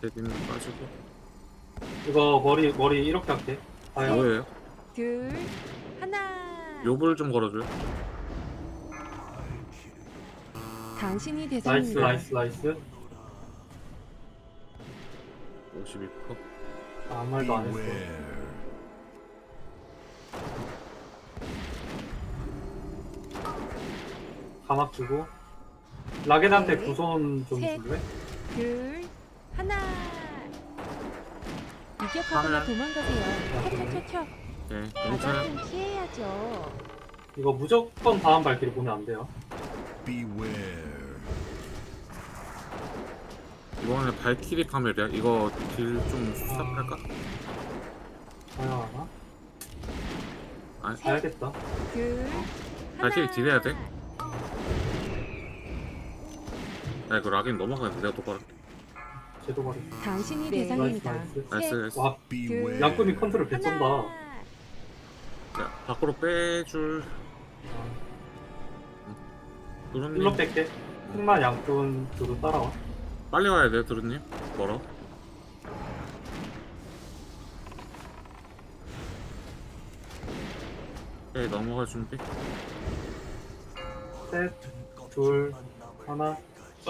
대디는 빠지고 이거 머리 머리 이렇게 할게. 아야. 뭐예요? 둘, 하나. 요불 좀 걸어줘요 당신이 나이스 대상입니다. 나이스 나이스. 52% 아무 말도 안 했어. 감압 주고. 라겐한테 네. 구손 좀 셋. 줄래? 둘, 이격하거나 하나. 도망가세요. 켜켜켜켜. 네 바닥 괜찮아요 좀 피해야죠. 이거 무조건 다음 발길이 보면 안 돼요. Beware. 이번에 발키리 카멜이야 이거 딜좀 스탑할까? 가야 하나? 아니 가야겠다. 둘, 하나. 발키리 딜해야 돼? 야 이거 락인 넘어가는데 내가 똑바로 제도 발이. 당신이 네, 네. 대상입니다. 나이스. 나이스 나이스 와 Beware. 양꾼이 컨트롤 개쩐다. 하나. 야 밖으로 빼줄 일로 두루님 뺄게. 흑마 양꾼 두루 따라와. 빨리 와야 돼 두루님 멀어 오케이 넘어갈 준비 셋, 둘, 하나.